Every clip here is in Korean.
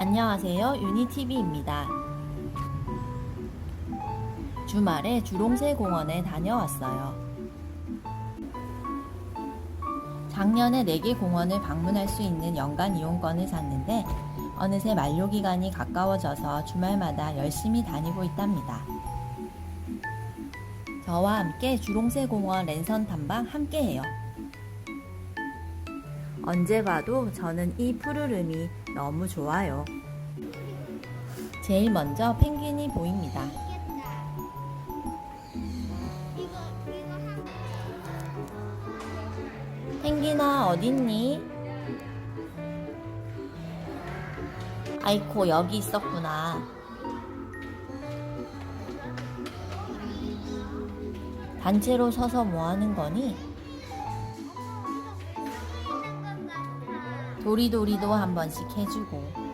안녕하세요. 유니TV입니다. 주말에 주롱새 공원에 다녀왔어요. 작년에 4개 공원을 방문할 수 있는 연간 이용권을 샀는데 어느새 만료 기간이 가까워져서 주말마다 열심히 다니고 있답니다. 저와 함께 주롱새 공원 랜선 탐방 함께해요. 언제 봐도 저는 이 푸르름이 너무 좋아요. 제일 먼저 펭귄이 보입니다. 펭귄아 어딨니? 아이코 여기 있었구나. 단체로 서서 뭐 하는 거니? 도리도리도 한 번씩 해주고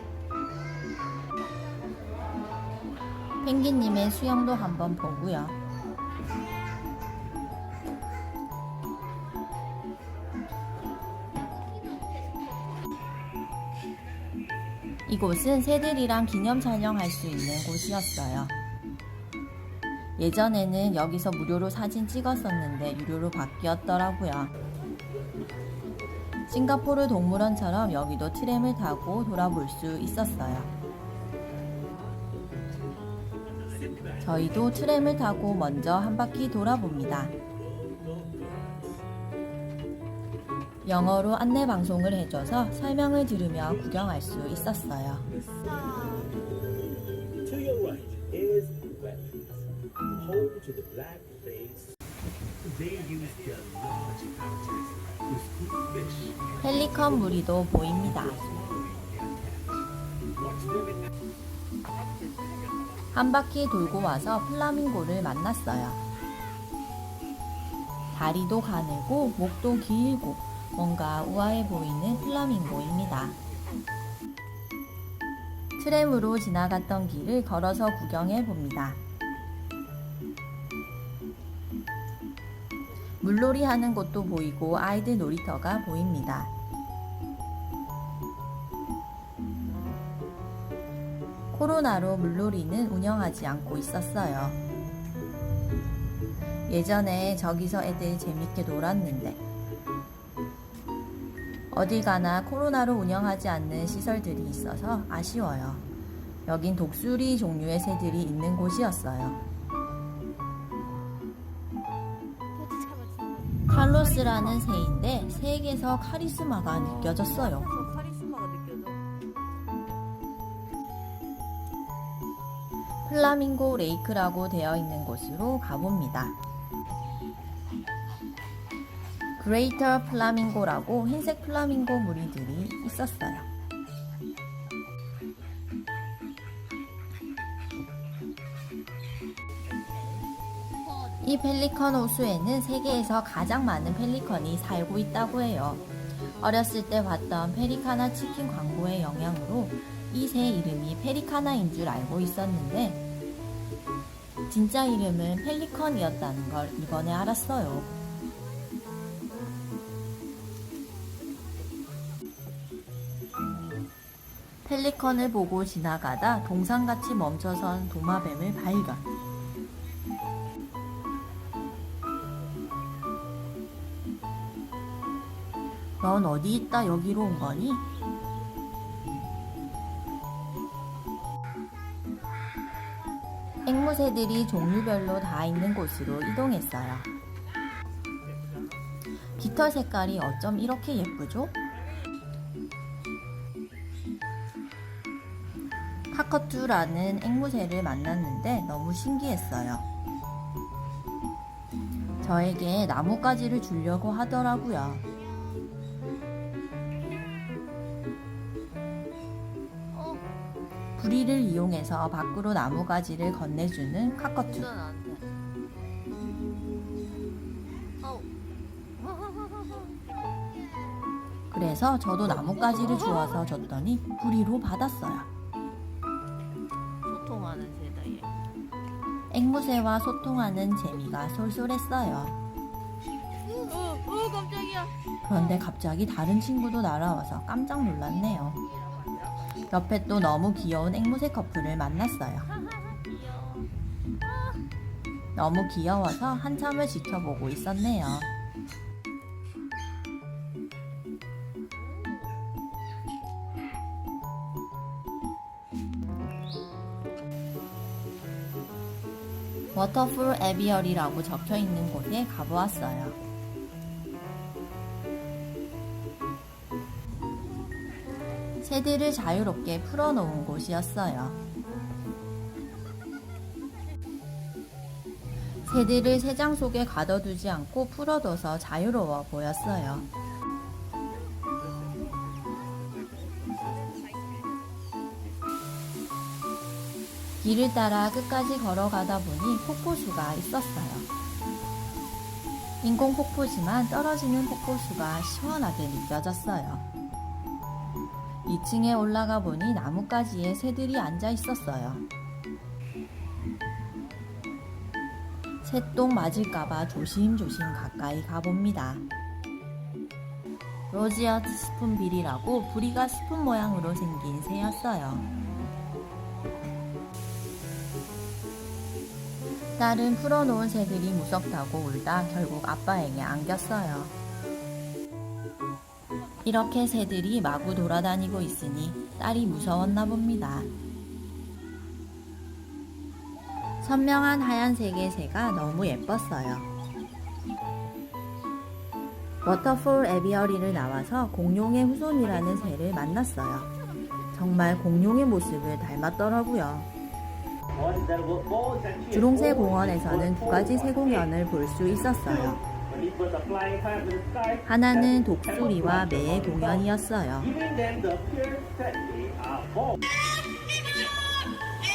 펭귄님의 수영도 한번 보고요. 이곳은 새들이랑 기념 촬영할 수 있는 곳이었어요. 예전에는 여기서 무료로 사진 찍었었는데 유료로 바뀌었더라고요. 싱가포르 동물원처럼 여기도 트램을 타고 돌아볼 수 있었어요. 저희도 트램을 타고 먼저 한 바퀴 돌아봅니다. 영어로 안내 방송을 해줘서 설명을 들으며 구경할 수 있었어요. 펠리컨 무리도 보입니다. 한 바퀴 돌고 와서 플라밍고를 만났어요. 다리도 가늘고 목도 길고 뭔가 우아해 보이는 플라밍고입니다. 트램으로 지나갔던 길을 걸어서 구경해 봅니다. 물놀이 하는 곳도 보이고 아이들 놀이터가 보입니다. 코로나로 물놀이는 운영하지 않고 있었어요. 예전에 저기서 애들 재밌게 놀았는데 어딜 가나 코로나로 운영하지 않는 시설들이 있어서 아쉬워요. 여긴 독수리 종류의 새들이 있는 곳이었어요. 칼로스라는 새인데 새에게서 카리스마가 느껴졌어요. 플라밍고 레이크라고 되어 있는 곳으로 가봅니다. 그레이터 플라밍고라고 흰색 플라밍고 무리들이 있었어요. 이 펠리컨 호수에는 세계에서 가장 많은 펠리컨이 살고 있다고 해요. 어렸을 때 봤던 페리카나 치킨 광고의 영향으로 이 새 이름이 페리카나인 줄 알고 있었는데 진짜 이름은 펠리컨이었다는 걸 이번에 알았어요. 펠리컨을 보고 지나가다 동상같이 멈춰선 도마뱀을 발견. 넌 어디 있다 여기로 온 거니? 앵무새들이 종류별로 다 있는 곳으로 이동했어요. 깃털 색깔이 어쩜 이렇게 예쁘죠? 카커투라는 앵무새를 만났는데 너무 신기했어요. 저에게 나뭇가지를 주려고 하더라고요. 부리를 이용해서 밖으로 나무가지를 건네주는 카커투. 그래서 저도 나뭇가지를 주워서 줬더니 부리로 받았어요. 소통하는 얘. 앵무새와 소통하는 재미가 쏠쏠했어요. 어, 어 깜짝이야. 그런데 갑자기 다른 친구도 날아와서 깜짝 놀랐네요. 옆에 또 너무 귀여운 앵무새 커플을 만났어요. 너무 귀여워서 한참을 지켜보고 있었네요. 워터풀 에비얼이라고 적혀 있는 곳에 가보았어요. 새들을 자유롭게 풀어놓은 곳이었어요. 새들을 새장 속에 가둬두지 않고 풀어둬서 자유로워 보였어요. 길을 따라 끝까지 걸어가다 보니 폭포수가 있었어요. 인공 폭포지만 떨어지는 폭포수가 시원하게 느껴졌어요. 2층에 올라가 보니 나뭇가지에 새들이 앉아 있었어요. 새똥 맞을까봐 조심조심 가까이 가봅니다. 로지어트 스푼빌이라고 부리가 스푼 모양으로 생긴 새였어요. 딸은 풀어놓은 새들이 무섭다고 울다 결국 아빠에게 안겼어요. 이렇게 새들이 마구 돌아다니고 있으니 딸이 무서웠나 봅니다. 선명한 하얀색의 새가 너무 예뻤어요. 워터풀 에비어리를 나와서 공룡의 후손이라는 새를 만났어요. 정말 공룡의 모습을 닮았더라고요. 주롱새 공원에서는 두 가지 새 공연을 볼 수 있었어요. 하나는 독수리와 매의 공연이었어요.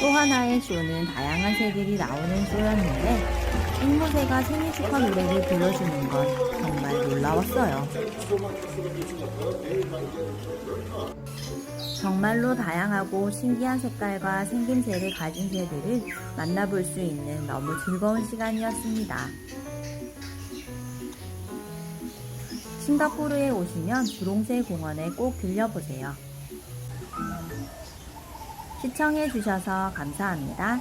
또 하나의 쇼는 다양한 새들이 나오는 쇼였는데 앵무새가 생일 축하 노래를 불러주는 건 정말 놀라웠어요. 정말로 다양하고 신기한 색깔과 생김새를 가진 새들을 만나볼 수 있는 너무 즐거운 시간이었습니다. 싱가포르에 오시면 주롱새 공원에 꼭 들려보세요. 시청해주셔서 감사합니다.